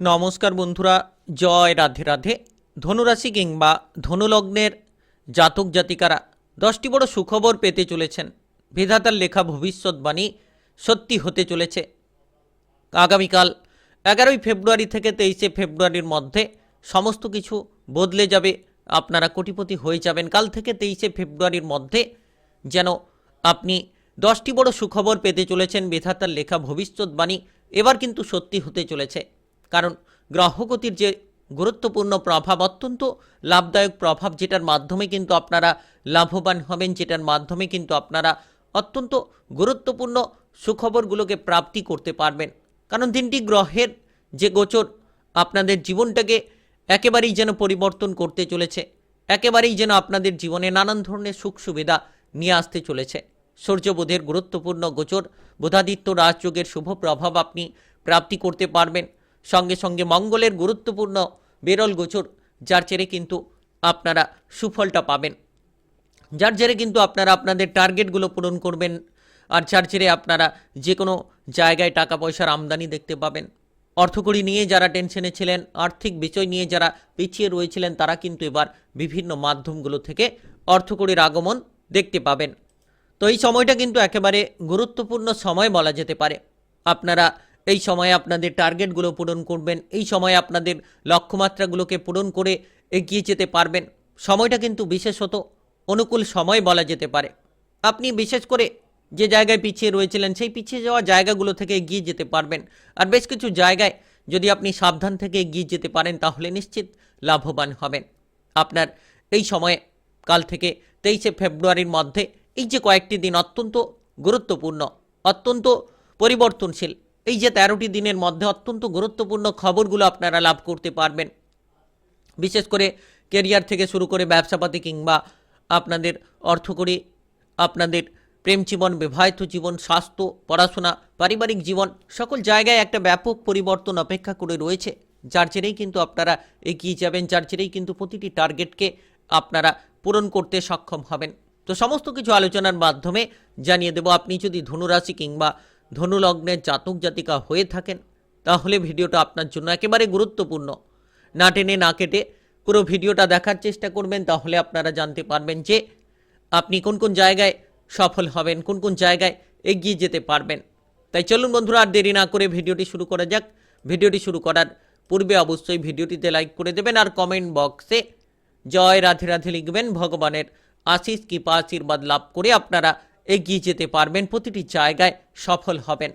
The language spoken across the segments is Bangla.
নমস্কার বন্ধুরা, জয় রাধে রাধে। ধনুরাশি কিংবা ধনুলগ্নের জাতক জাতিকারা দশটি বড় সুখবর পেতে চলেছেন। বিধাতার লেখা ভবিষ্যৎবাণী সত্যি হতে চলেছে। আগামীকাল এগারোই ফেব্রুয়ারি থেকে তেইশে ফেব্রুয়ারির মধ্যে সমস্ত কিছু বদলে যাবে। আপনারা কোটিপতি হয়ে যাবেন। কাল থেকে তেইশে ফেব্রুয়ারির মধ্যে যেন আপনি দশটি বড় সুখবর পেতে চলেছেন। বিধাতার লেখা ভবিষ্যৎবাণী এবার কিন্তু সত্যি হতে চলেছে। কারণ গ্রহগতির যে গুরুত্বপূর্ণ প্রভাব, অত্যন্ত লাভদায়ক প্রভাব যেটার মাধ্যমে কিন্তু আপনারা লাভবান হবেন, যেটার মাধ্যমে কিন্তু আপনারা অত্যন্ত গুরুত্বপূর্ণ সুখবরগুলোকে প্রাপ্তি করতে পারবেন। কারণ তিনটি গ্রহের যে গোচর, আপনাদের জীবনটাকে একেবারেই যেন পরিবর্তন করতে চলেছে, একেবারেই যেন আপনাদের জীবনে নানান ধরনের সুখ সুবিধা নিয়ে আসতে চলেছে। সূর্যবোধের গুরুত্বপূর্ণ গোচর, বোধাদিত্য রাজযোগের শুভ প্রভাব আপনি প্রাপ্তি করতে পারবেন। সঙ্গে সঙ্গে মঙ্গলের গুরুত্বপূর্ণ বেরল গোচর, যার চেরে কিন্তু আপনারা সুফলটা পাবেন। যার জেরে কিন্তু আপনারা আপনাদের টার্গেটগুলো পূরণ করবেন আর যার জেরে আপনারা যে কোনো জায়গায় টাকা পয়সার আমদানি দেখতে পাবেন। অর্থকড়ি নিয়ে যারা টেনশনে ছিলেন, আর্থিক বিষয় নিয়ে যারা পিছিয়ে রয়েছিলেন, তারা কিন্তু এবার বিভিন্ন মাধ্যমগুলো থেকে অর্থকড়ির আগমন দেখতে পাবেন। তো এই সময়টা কিন্তু একেবারে গুরুত্বপূর্ণ সময় বলা যেতে পারে। আপনারা এই সময়ে আপনাদের টার্গেটগুলো পূরণ করবেন, এই সময়ে আপনাদের লক্ষ্যমাত্রাগুলোকে পূরণ করে এগিয়ে যেতে পারবেন। সময়টা কিন্তু বিশেষত অনুকূল সময় বলা যেতে পারে। আপনি বিশেষ করে যে জায়গায় পিছিয়ে রয়েছিলেন, সেই পিছিয়ে যাওয়া জায়গাগুলো থেকে এগিয়ে যেতে পারবেন। আর বেশ কিছু জায়গায় যদি আপনি সাবধান থেকে এগিয়ে যেতে পারেন, তাহলে নিশ্চিত লাভবান হবেন। আপনার এই সময়ে কাল থেকে তেইশে ফেব্রুয়ারির মধ্যে এই যে কয়েকটি দিন অত্যন্ত গুরুত্বপূর্ণ, অত্যন্ত পরিবর্তনশীল এই যে তেরোটি দিনের মধ্যে অত্যন্ত গুরুত্বপূর্ণ খবরগুলো আপনারা লাভ করতে পারবেন। বিশেষ করে কেরিয়ার থেকে শুরু করে ব্যবসাপাতি কিংবা আপনাদের অর্থকরী, আপনাদের প্রেম জীবন, বিবাহিত জীবন, স্বাস্থ্য, পড়াশোনা, পারিবারিক জীবন, সকল জায়গায় একটা ব্যাপক পরিবর্তন অপেক্ষা করে রয়েছে। যার জেরেই কিন্তু আপনারা এগিয়ে যাবেন, যার জেরেই কিন্তু প্রতিটি টার্গেটকে আপনারা পূরণ করতে সক্ষম হবেন। তো সমস্ত কিছু আলোচনার মাধ্যমে জানিয়ে দেব, আপনি যদি ধনুরাশি কিংবা ধনুলগ্নের জাতক জাতিকা হয়ে থাকেন। তাহলে ভিডিওটা আপনার জন্য একেবারে গুরুত্বপূর্ণ। না টেনে, না কেটে পুরো ভিডিওটা দেখার চেষ্টা করবেন, তাহলে আপনারা জানতে পারবেন যে আপনি কোন কোন জায়গায় সফল হবেন, কোন কোন জায়গায় এগিয়ে যেতে পারবেন। তাই চলুন বন্ধুরা, আর দেরি না করে ভিডিওটি শুরু করা যাক। ভিডিওটি শুরু করার পূর্বে অবশ্যই ভিডিওটিতে লাইক করে দেবেন আর কমেন্ট বক্সে জয় রাধে রাধে লিখবেন। ভগবানের আশিস কৃপা আশীর্বাদ লাভ করে আপনারা এগিয়ে যেতে পারবেন, প্রতিটি জায়গায় সফল হবেন।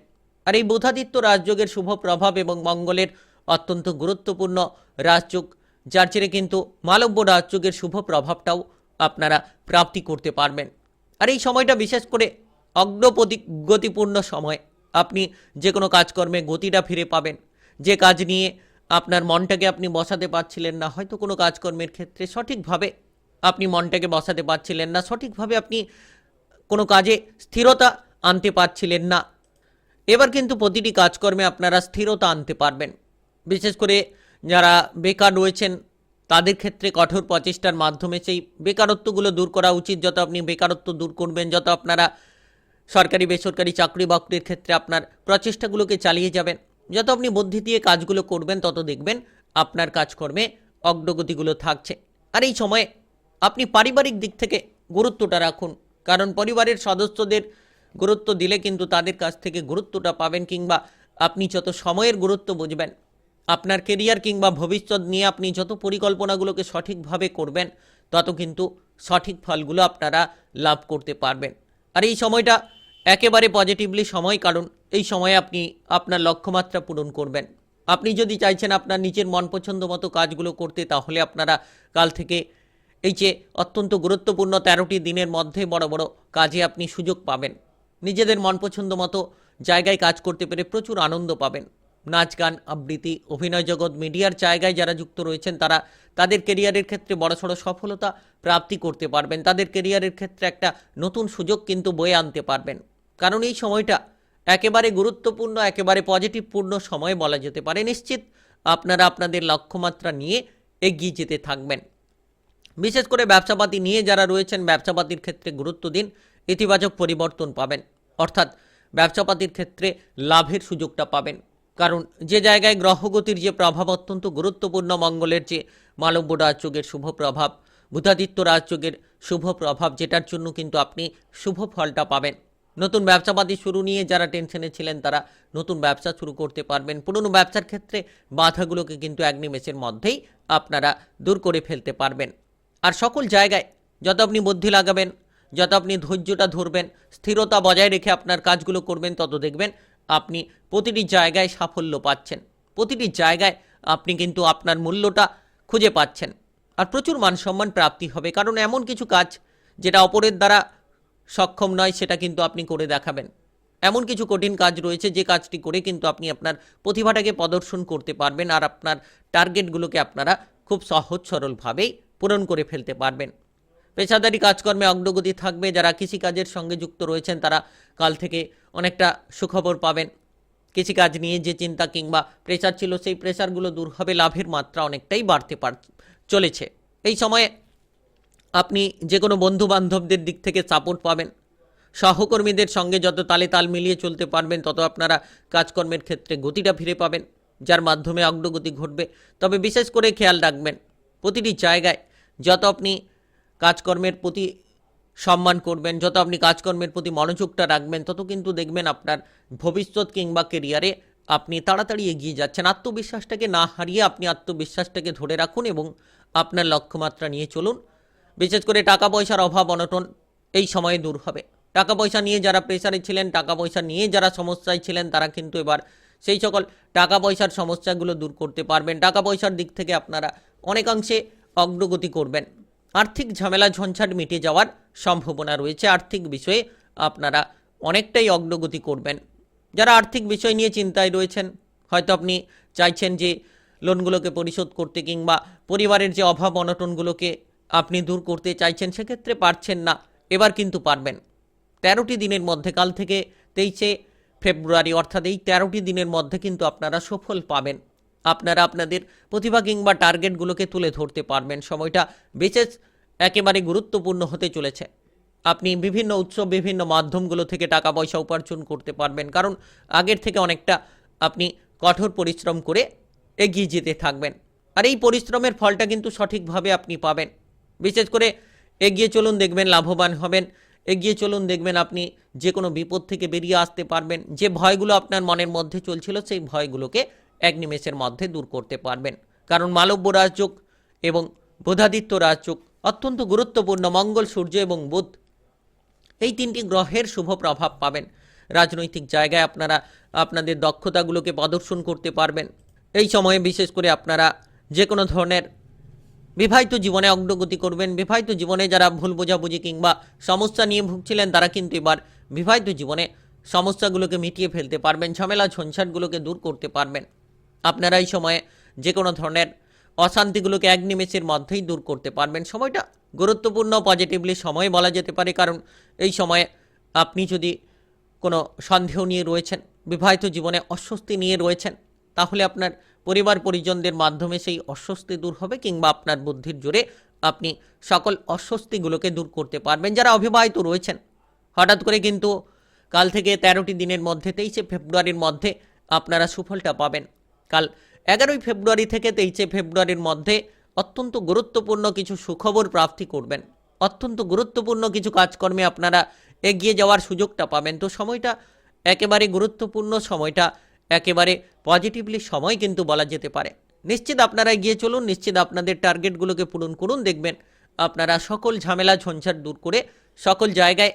আর এই বোধাদিত্য রাজযোগের শুভ প্রভাব এবং মঙ্গলের অত্যন্ত গুরুত্বপূর্ণ রাজযোগ, যার জেরে কিন্তু মালব্য রাজযোগের শুভ প্রভাবটাও আপনারা প্রাপ্তি করতে পারবেন। আর এই সময়টা বিশেষ করে অগ্রপতি গতিপূর্ণ সময়। আপনি যে কোনো কাজকর্মে গতিটা ফিরে পাবেন। যে কাজ নিয়ে আপনার মনটাকে আপনি বসাতে পারছিলেন না, হয়তো কোনো কাজকর্মের ক্ষেত্রে সঠিকভাবে আপনি মনটাকে বসাতে পারছিলেন না, সঠিকভাবে আপনি কোনো কাজে স্থিরতা আনতে পারছিলেন না। এবার কিন্তু প্রতিটি কাজকর্মে আপনারা স্থিরতা আনতে পারবেন। বিশেষ করে যারা বেকার রয়েছেন, তাদের ক্ষেত্রে কঠোর প্রচেষ্টার মাধ্যমে সেই বেকারত্বগুলো দূর করা উচিত। যত আপনি বেকারত্ব দূর করবেন, যত আপনারা সরকারি, বেসরকারি চাকরি বাকরির ক্ষেত্রে আপনার প্রচেষ্টাগুলোকে চালিয়ে যাবেন। যত আপনি বুদ্ধি দিয়ে কাজগুলো করবেন, তত দেখবেন আপনার কাজকর্মে অগ্রগতিগুলো থাকছে। আর এই সময়ে আপনি পারিবারিক দিক থেকে গুরুত্বটা রাখুন। কারণ পরিবারের সদস্যদের গুরুত্ব দিলে কিন্তু তাদের কাছ থেকে গুরুত্বটা পাবেন কিংবা আপনি যত সময়ের গুরুত্ব বুঝবেন, আপনার কেরিয়ার কিংবা ভবিষ্যৎ নিয়ে আপনি যত পরিকল্পনাগুলোকে সঠিকভাবে করবেন, তত কিন্তু সঠিক ফলগুলো আপনারা লাভ করতে পারবেন। আর এই সময়টা একেবারে পজিটিভলি সময়, কারণ এই সময়ে আপনি আপনার লক্ষ্যমাত্রা পূরণ করবেন। আপনি যদি চাইছেন আপনার নিজের মন পছন্দ মতো কাজগুলো করতে, তাহলে আপনারা কাল থেকে এই যে অত্যন্ত গুরুত্বপূর্ণ তেরোটি দিনের মধ্যে বড় বড় কাজে আপনি সুযোগ পাবেন। নিজেদের মন পছন্দ মতো জায়গায় কাজ করতে পেরে প্রচুর আনন্দ পাবেন। নাচ, গান, আবৃত্তি, অভিনয় জগৎ, মিডিয়ার জায়গায় যারা যুক্ত রয়েছেন তারা তাদের কেরিয়ারের ক্ষেত্রে বড়সড় সফলতা প্রাপ্তি করতে পারবেন। তাদের কেরিয়ারের ক্ষেত্রে একটা নতুন সুযোগ কিন্তু বয়ে আনতে পারবেন। কারণ এই সময়টা একেবারে গুরুত্বপূর্ণ, একেবারে পজিটিভপূর্ণ সময় বলা যেতে পারে। নিশ্চিত আপনারা আপনাদের লক্ষ্যমাত্রা নিয়ে এগিয়ে যেতে থাকবেন। বিশেষ করে ব্যবসাপাতি নিয়ে যারা রয়েছেন, ব্যবসাপাতির ক্ষেত্রে গুরুত্ব দিন, ইতিবাচক পরিবর্তন পাবেন। অর্থাৎ ব্যবসাপাতির ক্ষেত্রে লাভের সুযোগটা পাবেন। কারণ যে জায়গায় গ্রহগতির যে প্রভাব অত্যন্ত গুরুত্বপূর্ণ, মঙ্গলের যে মালব্য রাজযোগের শুভ প্রভাব বুধাদিত্য রাজযোগের শুভ প্রভাব, যেটার জন্য কিন্তু আপনি শুভ ফলটা পাবেন। নতুন ব্যবসাপাতি শুরু নিয়ে যারা টেনশনে ছিলেন, তারা নতুন ব্যবসা শুরু করতে পারবেন। পুরনো ব্যবসার ক্ষেত্রে বাধাগুলোকে কিন্তু এক নিমেষের মধ্যেই আপনারা দূর করে ফেলতে পারবেন। আর সকল জায়গায় যত আপনি বুদ্ধি লাগাবেন, যত আপনি ধৈর্যটা ধরবেন, স্থিরতা বজায় রেখে আপনার কাজগুলো করবেন, তত দেখবেন আপনি প্রতিটি জায়গায় সাফল্য পাচ্ছেন। প্রতিটি জায়গায় আপনি কিন্তু আপনার মূল্যটা খুঁজে পাচ্ছেন। আর প্রচুর মান সম্মান প্রাপ্তি হবে। কারণ এমন কিছু কাজ যেটা অপরের দ্বারা সক্ষম নয়, সেটা কিন্তু আপনি করে দেখাবেন। এমন কিছু কঠিন কাজ রয়েছে, যে কাজটি করে কিন্তু আপনি আপনার প্রতিভাটাকে প্রদর্শন করতে পারবেন আর আপনার টার্গেটগুলোকে আপনারা খুব সহজ সরলভাবেই পূরণ করে ফেলতে পারবেন। পেশাদারি কাজকর্মে অগ্রগতি থাকবে, যারা কৃষিকাজের সঙ্গে যুক্ত রয়েছেন তারা কাল থেকে অনেকটা সুখবর পাবেন। কৃষিকাজ নিয়ে যে চিন্তা কিংবা প্রেশার ছিল, সেই প্রেশারগুলো দূর হবে, লাভের মাত্রা অনেকটাই বাড়তে পার, চলেছে। এই সময়ে আপনি যে কোনো বন্ধু বান্ধবদের দিক থেকে সাপোর্ট পাবেন। সহকর্মীদের সঙ্গে যত তালে তাল মিলিয়ে চলতে পারবেন, তত আপনারা কাজকর্মের ক্ষেত্রে গতিটা ফিরে পাবেন, যার মাধ্যমে অগ্রগতি ঘটবে। তবে বিশেষ করে খেয়াল রাখবেন, প্রতিটি জায়গায় যত আপনি কাজকর্মের প্রতি সম্মান করবেন, যত আপনি কাজকর্মের প্রতি মনোযোগটা রাখবেন, তত কিন্তু দেখবেন আপনার ভবিষ্যৎ কিংবা কেরিয়ারে আপনি তাড়াতাড়ি এগিয়ে যাচ্ছেন। আত্মবিশ্বাসটাকে না হারিয়ে আপনি আত্মবিশ্বাসটাকে ধরে রাখুন এবং আপনার লক্ষ্যমাত্রা নিয়ে চলুন। বিশেষ করে টাকা পয়সার অভাব অনটন এই সময়ে দূর হবে। টাকা পয়সা নিয়ে যারা প্রেসারে ছিলেন টাকা পয়সা নিয়ে যারা সমস্যায় ছিলেন, তারা কিন্তু এবার সেই সকল টাকা পয়সার সমস্যাগুলো দূর করতে পারবেন। টাকা পয়সার দিক থেকে আপনারা অনেকাংশে অগ্রগতি করবেন। আর্থিক ঝামেলা ঝঞ্ঝাট মিটে যাওয়ার সম্ভাবনা রয়েছে। আর্থিক বিষয়ে আপনারা অনেকটাই অগ্রগতি করবেন। যারা আর্থিক বিষয় নিয়ে চিন্তায় রয়েছেন, হয়তো আপনি চাইছেন যে লোনগুলোকে পরিশোধ করতে কিংবা পরিবারের যে অভাব অনটনগুলোকে আপনি দূর করতে চাইছেন, সেক্ষেত্রে পারছেন না। এবার কিন্তু পারবেন। তেরোটি দিনের মধ্যে, কাল থেকে তেইশে ফেব্রুয়ারি, অর্থাৎ এই তেরোটি দিনের মধ্যে কিন্তু আপনারা সফল পাবেন। আপনারা আপনাদের প্রতিভা কিংবা টার্গেটগুলোকে তুলে ধরতে পারবেন। সময়টা বিশেষ একেবারে গুরুত্বপূর্ণ হতে চলেছে। আপনি বিভিন্ন উৎসব, বিভিন্ন মাধ্যমগুলো থেকে টাকা পয়সা উপার্জন করতে পারবেন। কারণ আগের থেকে অনেকটা আপনি কঠোর পরিশ্রম করে এগিয়ে যেতে থাকবেন। আর এই পরিশ্রমের ফলটা কিন্তু সঠিকভাবে আপনি পাবেন। বিশেষ করে এগিয়ে চলুন, দেখবেন লাভবান হবেন। এগিয়ে চলুন, দেখবেন আপনি যে কোনো বিপদ থেকে বেরিয়ে আসতে পারবেন। যে ভয়গুলো আপনার মনের মধ্যে চলছিল, সেই ভয়গুলোকে এক নিমেষের মধ্যে দূর করতে পারবেন। কারণ মালব্য রাজযোগ এবং বোধাদিত্য রাজযোগ অত্যন্ত গুরুত্বপূর্ণ মঙ্গল, সূর্য এবং বুধ। এই তিনটি গ্রহের শুভ প্রভাব পাবেন। রাজনৈতিক জায়গায় আপনারা আপনাদের দক্ষতাগুলোকে প্রদর্শন করতে পারবেন। এই সময়ে বিশেষ করে আপনারা যে কোনো ধরনের বিবাহিত জীবনে অগ্রগতি করবেন। বিবাহিত জীবনে যারা ভুল বোঝাবুঝি কিংবা সমস্যা নিয়ে ভুগছিলেন, তারা কিন্তু এবার বিবাহিত জীবনে সমস্যাগুলোকে মিটিয়ে ফেলতে পারবেন, ঝামেলা, ঝঞ্ঝাটগুলোকে দূর করতে পারবেন। আপনারা এই সময়ে যে কোনো ধরনের অশান্তিগুলোকে এক নিমেষের মধ্যেই দূর করতে পারবেন। সময়টা গুরুত্বপূর্ণ পজিটিভলি সময় বলা যেতে পারে, কারণ এই সময়ে আপনি যদি কোনো সন্দেহ নিয়ে রয়েছেন, বিবাহিত জীবনে অস্বস্তি নিয়ে রয়েছেন, তাহলে আপনার পরিবার পরিজনদের মাধ্যমে সেই অস্বস্তি দূর হবে, কিংবা আপনার বুদ্ধির জোরে আপনি সকল অস্বস্তিগুলোকে দূর করতে পারবেন। যারা অবিবাহিত রয়েছেন, হঠাৎ করে কিন্তু কাল থেকে তেরোটি দিনের মধ্যে, তেইশে ফেব্রুয়ারির মধ্যে আপনারা সুফলটা পাবেন। কাল এগারোই ফেব্রুয়ারি থেকে তেইশে ফেব্রুয়ারির মধ্যে অত্যন্ত গুরুত্বপূর্ণ কিছু সুখবর প্রাপ্তি করবেন। অত্যন্ত গুরুত্বপূর্ণ কিছু কাজকর্মে আপনারা এগিয়ে যাওয়ার সুযোগটা পাবেন। তো সময়টা একেবারে গুরুত্বপূর্ণ সময়টা, একেবারে পজিটিভলি সময় কিন্তু বলা যেতে পারে। নিশ্চিত আপনারা এগিয়ে চলুন, নিশ্চিত আপনাদের টার্গেটগুলোকে পূরণ করুন, দেখবেন আপনারা সকল ঝামেলা, ঝঞ্ঝাট দূর করে সকল জায়গায়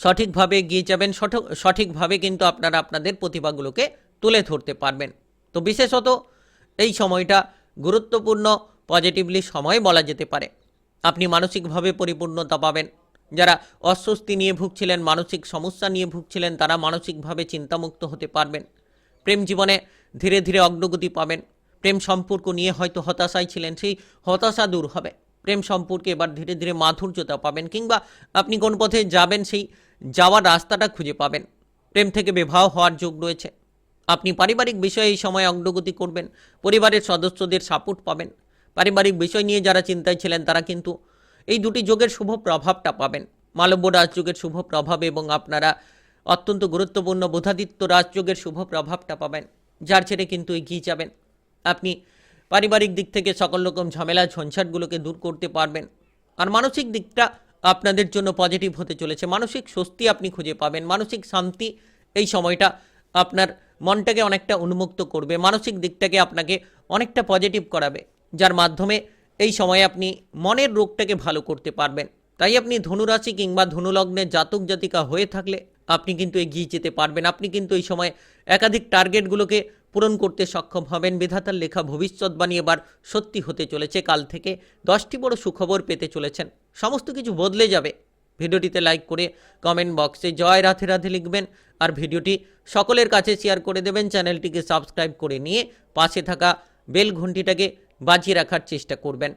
সঠিকভাবে এগিয়ে যাবেন সঠিক সঠিকভাবে কিন্তু আপনারা আপনাদের প্রতিভাগুলোকে তুলে ধরতে পারবেন। তো বিশেষত এই সময়টা গুরুত্বপূর্ণ পজিটিভলি সময় বলা যেতে পারে। আপনি মানসিকভাবে পরিপূর্ণতা পাবেন। যারা অস্বস্তি নিয়ে ভুগছিলেন, মানসিক সমস্যা নিয়ে ভুগছিলেন, তারা মানসিকভাবে চিন্তামুক্ত হতে পারবেন। প্রেম জীবনে ধীরে ধীরে অগ্রগতি পাবেন। প্রেম সম্পর্ক নিয়ে হয়তো হতাশায় ছিলেন, সেই হতাশা দূর হবে। প্রেম সম্পর্কে এবার ধীরে ধীরে মাধুর্যতা পাবেন কিংবা আপনি কোন পথে যাবেন, সেই যাওয়ার রাস্তাটা খুঁজে পাবেন। প্রেম থেকে বিবাহ হওয়ার যোগ রয়েছে। আপনি পারিবারিক বিষয়ে এই সময় অগ্রগতি করবেন, পরিবারের সদস্যদের সাপোর্ট পাবেন। পারিবারিক বিষয় নিয়ে যারা চিন্তায় ছিলেন, তারা কিন্তু এই দুটি যোগের শুভ প্রভাবটা পাবেন। মালব্য রাজযোগের শুভ প্রভাব এবং আপনারা অত্যন্ত গুরুত্বপূর্ণ বোধাদিত্য রাজযোগের শুভ প্রভাবটা পাবেন, যার ছেড়ে কিন্তু এগিয়ে যাবেন। আপনি পারিবারিক দিক থেকে সকল রকম ঝামেলা, ঝঞ্ঝাটগুলোকে দূর করতে পারবেন। আর মানসিক দিকটা আপনাদের জন্য পজিটিভ হতে চলেছে। মানসিক স্বস্তি আপনি খুঁজে পাবেন। মানসিক শান্তি এই সময়টা আপনার মনটাকে অনেকটা উন্মুক্ত করবে, মানসিক দিকটাকে আপনাকে অনেকটা পজিটিভ করাবে, যার মাধ্যমে এই সময়ে আপনি মনের রোগটাকে ভালো করতে পারবেন। তাই আপনি ধনুরাশি কিংবা ধনুলগ্নের জাতক জাতিকা হয়ে থাকলে আপনি কিন্তু এগিয়ে যেতে পারবেন। আপনি কিন্তু এই সময় একাধিক টার্গেটগুলোকে পূরণ করতে সক্ষম হবেন। বিধাতার লেখা ভবিষ্যৎবাণী এবার সত্যি হতে চলেছে। কাল থেকে দশটি বড় সুখবর পেতে চলেছেন। সমস্ত কিছু বদলে যাবে। ভিডিওটিতে লাইক করে কমেন্ট বক্সে জয় রাধে রাধে লিখবেন আর ভিডিওটি সকলের কাছে শেয়ার করে দেবেন। চ্যানেলটিকে সাবস্ক্রাইব করে নিয়ে পাশে থাকা বেল ঘন্টিটাকে বাজিয়ে রাখার চেষ্টা করবেন।